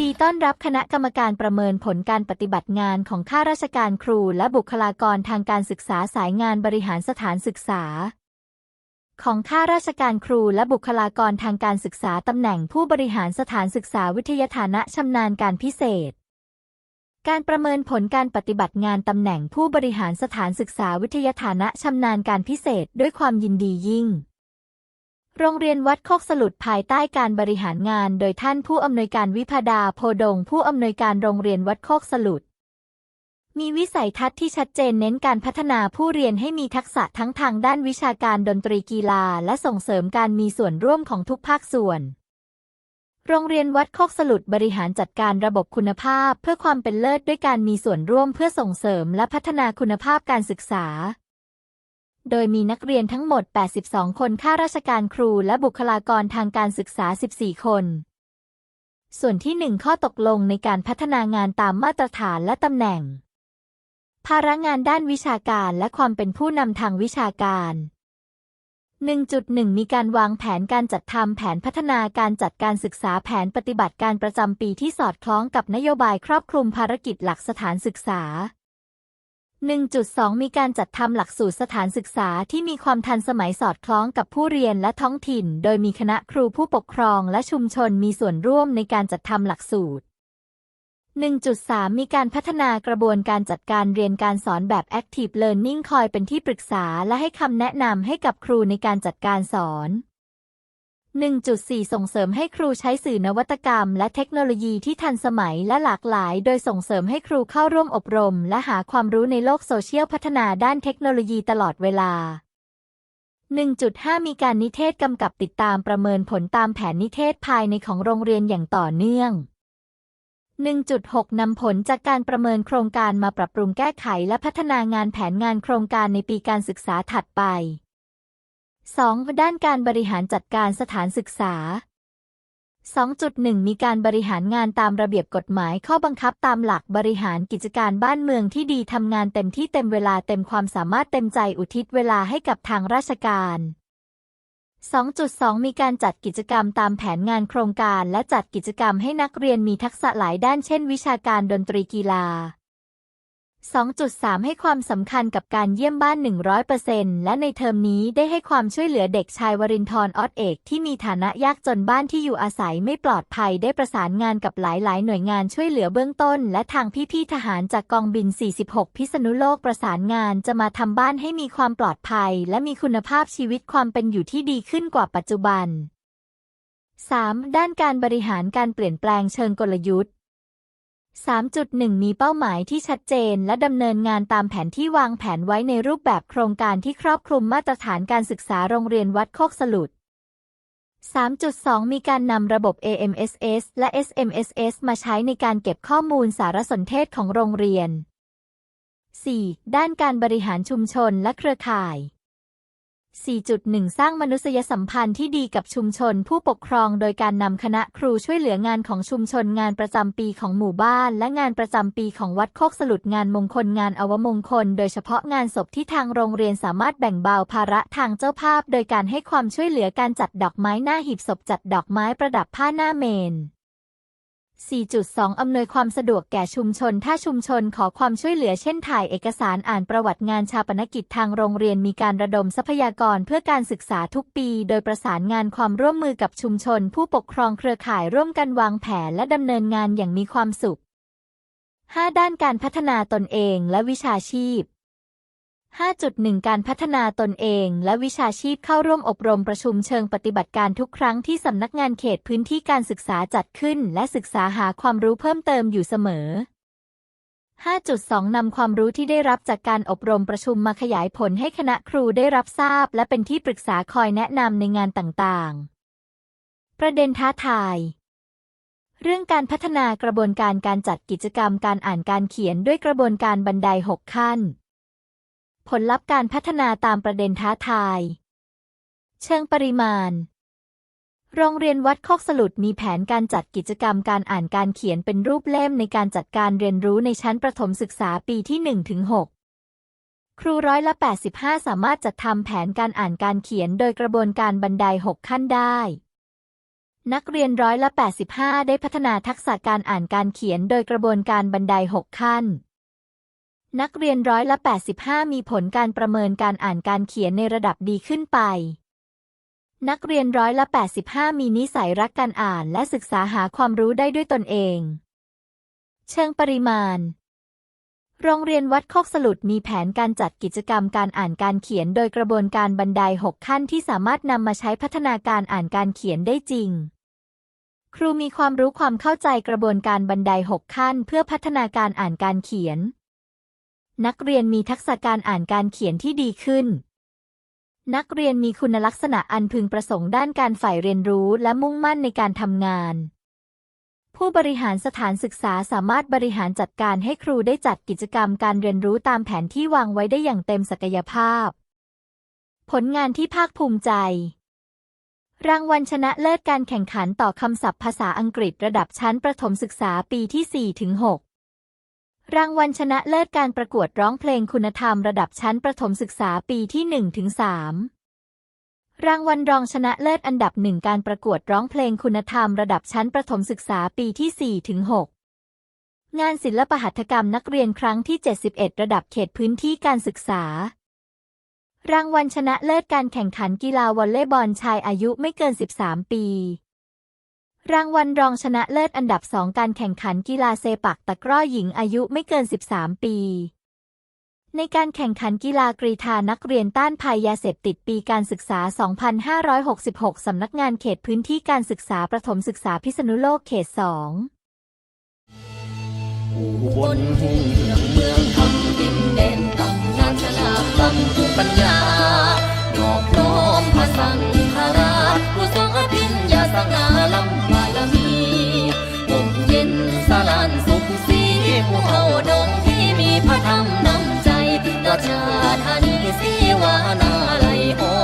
ดีต้อนรับคณะกรรมการประเมินผลการปฏิบัติงานของข้าราชการครูและบุคลากรทางการศึกษาสายงานบริหารสถานศึกษา ของข้าราชการครูและบุคลากรทางการศึกษาตำแหน่งผู้บริหารสถานศึกษาวิทยาฐานะชำนาญการพิเศษ การประเมินผลการปฏิบัติงานตำแหน่งผู้บริหารสถานศึกษาวิทยาฐานะชำนาญการพิเศษด้วยความยินดียิ่ง โรงเรียนวัดโคกสลุดภายใต้การบริหารงาน โดยท่านผู้อำนวยการวิพาดาโพดง ผู้อำนวยการโรงเรียนวัดโคกสลุดมีวิสัยทัศน์ที่ชัดเจนเน้นการพัฒนาผู้เรียนให้มีทักษะทั้งทางด้านวิชาการดนตรีกีฬา และส่งเสริมการมีส่วนร่วมของทุกภาคส่วน โรงเรียนวัดโคกสลุดบริหารจัดการระบบคุณภาพ เพื่อความเป็นเลิศด้วยการมีส่วนร่วมเพื่อส่งเสริมและพัฒนาคุณภาพการศึกษา โดยมีนักเรียนทั้งหมด 82 คน ข้าราชการครูและบุคลากรทางการศึกษา 14 คน ส่วนที่ 1 ข้อตกลงในการพัฒนางานตามมาตรฐานและตำแหน่ง ภาระงานด้านวิชาการและความเป็นผู้นำทางวิชาการ 1.1 มีการวางแผนการจัดทำแผนพัฒนาการจัดการศึกษาแผนปฏิบัติการประจำปีที่สอดคล้องกับนโยบายครอบคลุมภารกิจหลักสถานศึกษา 1.2 มีการจัดทำหลักสูตรสถานศึกษาที่มีความทันสมัยสอดคล้องกับผู้เรียนและท้องถิ่น โดยมีคณะครูผู้ปกครองและชุมชนมีส่วนร่วมในการจัดทำหลักสูตร 1.3 มีการพัฒนากระบวนการจัดการเรียนการสอนแบบ Active Learning คอยเป็นที่ปรึกษาและให้คำแนะนำให้กับครูในการจัดการสอน 1.4 ส่งเสริมให้ครูใช้สื่อนวัตกรรม และเทคโนโลยีที่ทันสมัยและหลากหลาย โดยส่งเสริมให้ครูเข้าร่วมอบรม และหาความรู้ในโลกโซเชียลพัฒนาด้านเทคโนโลยีตลอดเวลา 1.5 มีการนิเทศกำกับติดตามประเมินผลตามแผนนิเทศภายในของโรงเรียนอย่างต่อเนื่อง 1.6 นำผลจากการประเมินโครงการมาปรับปรุงแก้ไขและพัฒนางานแผนงานโครงการในปีการศึกษาถัดไป 2. ด้านการบริหารจัดการสถานศึกษา 2.1 มีการบริหารงานตามระเบียบกฎหมายข้อบังคับตามหลักบริหารกิจการบ้านเมืองที่ดีทำงานเต็มที่เต็มเวลาเต็มความสามารถเต็มใจอุทิศเวลาให้กับทางราชการ 2.2 มีการจัดกิจกรรมตามแผนงานโครงการและจัดกิจกรรมให้นักเรียนมีทักษะหลายด้านเช่นวิชาการดนตรีกีฬา 2.3 ให้ความสำคัญกับการเยี่ยมบ้าน 100%และในเทอมนี้ได้ให้ความช่วยเหลือเด็กชายวรินทร์ออดเอกที่มีฐานะยากจนบ้านที่อยู่อาศัยไม่ปลอดภัยได้ประสานงานกับหลาย ๆ หน่วยงานช่วยเหลือเบื้องต้น และทางพี่ ๆ ทหารจากกองบิน 46 พิษณุโลกประสานงานจะมาทำบ้านให้มีความปลอดภัย และมีคุณภาพชีวิตความเป็นอยู่ที่ดีขึ้นกว่าปัจจุบัน 3. ด้านการบริหารการเปลี่ยนแปลงเชิงกลยุทธ์ 3.1 มีเป้าหมายที่ชัดเจนและดำเนินงานตามแผนที่วางแผนไว้ในรูปแบบโครงการที่ครอบคลุมมาตรฐานการศึกษาโรงเรียนวัดโคกสลุด 3.2 มีการนำระบบ AMSS และ SMSS มาใช้ในการเก็บข้อมูลสารสนเทศของโรงเรียน 4. ด้านการบริหารชุมชนและเครือข่าย 4.1 สร้างมนุษยสัมพันธ์ที่ดีกับชุมชนผู้ปกครองโดยการนำคณะครูช่วยเหลืองานของชุมชนงานประจำปีของหมู่บ้าน และงานประจำปีของวัดโคกสลุดงานมงคลงานอวมงคล โดยเฉพาะงานศพที่ทางโรงเรียนสามารถแบ่งเบาภาระทางเจ้าภาพ โดยการให้ความช่วยเหลือการจัดดอกไม้หน้าหีบศพจัดดอกไม้ประดับผ้าหน้าเมน 4.2 อำนวยความสะดวกแก่ชุมชน ถ้าชุมชนขอความช่วยเหลือเช่นถ่ายเอกสารอ่านประวัติงานชาปนกิจทางโรงเรียนมีการระดมทรัพยากรเพื่อการศึกษาทุกปี โดยประสานงานความร่วมมือกับชุมชน ผู้ปกครองเครือข่ายร่วมกันวางแผนและดำเนินงานอย่างมีความสุข 5. ด้านการพัฒนาตนเองและวิชาชีพ 5.1 การพัฒนาตนเองและวิชาชีพเข้าร่วมอบรมประชุมเชิงปฏิบัติการทุกครั้งที่สำนักงานเขตพื้นที่การศึกษาจัดขึ้น และศึกษาหาความรู้เพิ่มเติมอยู่เสมอ 5.2 นำความรู้ที่ได้รับจากการอบรมประชุมมาขยายผลให้คณะครูได้รับทราบ และเป็นที่ปรึกษาคอยแนะนำในงานต่างๆ ประเด็นท้าทายเรื่องการพัฒนากระบวนการการจัดกิจกรรมการอ่านการเขียนด้วยกระบวนการบันได 6 ขั้น ผลลัพธ์การพัฒนาตามประเด็นท้าทาย เชิงปริมาณ โรงเรียนวัดโคกสลุดมีแผนการจัดกิจกรรมการอ่านการเขียนเป็นรูปเล่มในการจัดการเรียนรู้ในชั้นประถมศึกษาปีที่ 1-6ครูร้อยละ 85 สามารถจัดทำแผนการอ่านการเขียนโดยกระบวนการบันได 6 ขั้นได้ นักเรียนร้อยละ 85 ได้พัฒนาทักษะการอ่านการเขียนโดยกระบวนการบันได 6 ขั้น นักเรียนร้อยละ 85 มีผลการประเมินการอ่านการเขียนในระดับดีขึ้นไป นักเรียนร้อยละ 85 มีนิสัยรักการอ่านและศึกษาหาความรู้ได้ด้วยตนเอง เชิงปริมาณ โรงเรียนวัดโคกสลุดมีแผนการจัดกิจกรรมการอ่านการเขียนโดยกระบวนการบันได 6 ขั้นที่สามารถนำมาใช้พัฒนาการอ่านการเขียนได้จริงครูมีความรู้ความเข้าใจกระบวนการบันได 6 ขั้น เพื่อพัฒนาการอ่านการเขียน นักเรียนมีทักษะการอ่านการเขียนที่ดีขึ้น นักเรียนมีคุณลักษณะอันพึงประสงค์ด้านการฝ่ายเรียนรู้และมุ่งมั่นในการทำงาน ผู้บริหารสถานศึกษาสามารถบริหารจัดการให้ครูได้จัดกิจกรรมการเรียนรู้ตามแผนที่วางไว้ได้อย่างเต็มศักยภาพ ผลงานที่ภาคภูมิใจ รางวัลชนะเลิศการแข่งขันต่อคำศัพท์ภาษาอังกฤษระดับชั้นประถมศึกษาปีที่4ถึง6 รางวัลชนะเลิศการประกวดร้องเพลงคุณธรรมระดับชั้นประถมศึกษาปีที่1ถึง3รางวัลรองชนะเลิศอันดับหนึ่งการประกวดร้องเพลงคุณธรรมระดับชั้นประถมศึกษาปีที่4ถึง6งานศิลปหัตถกรรมนักเรียนครั้งที่ 71 ระดับเขตพื้นที่การศึกษา รางวัลชนะเลิศการแข่งขันกีฬาวอลเลย์บอลชายอายุไม่เกิน 13 ปี รางวัลรองชนะเลิศอันดับสองการแข่งขันกีฬาเซปักตะกร้อหญิงอายุไม่เกิน 13 ปี ในการแข่งขันกีฬากรีธานักเรียนต้านภัยยาเสพติดปีการศึกษา 2566 สำนักงานเขตพื้นที่การศึกษาประถมศึกษาพิษณุโลกเขต 2บลหุ่งเมืองเมืองทำดินเด่นตำนานชนะลำภูปัญญานอบน้อมพระสังฆราชผู้ทรงอภิญญาสง่าลำานสุขสีผู้เอาดงที่มีพระธรรมนำใจต่อชาติธานีสีวานาไหลออ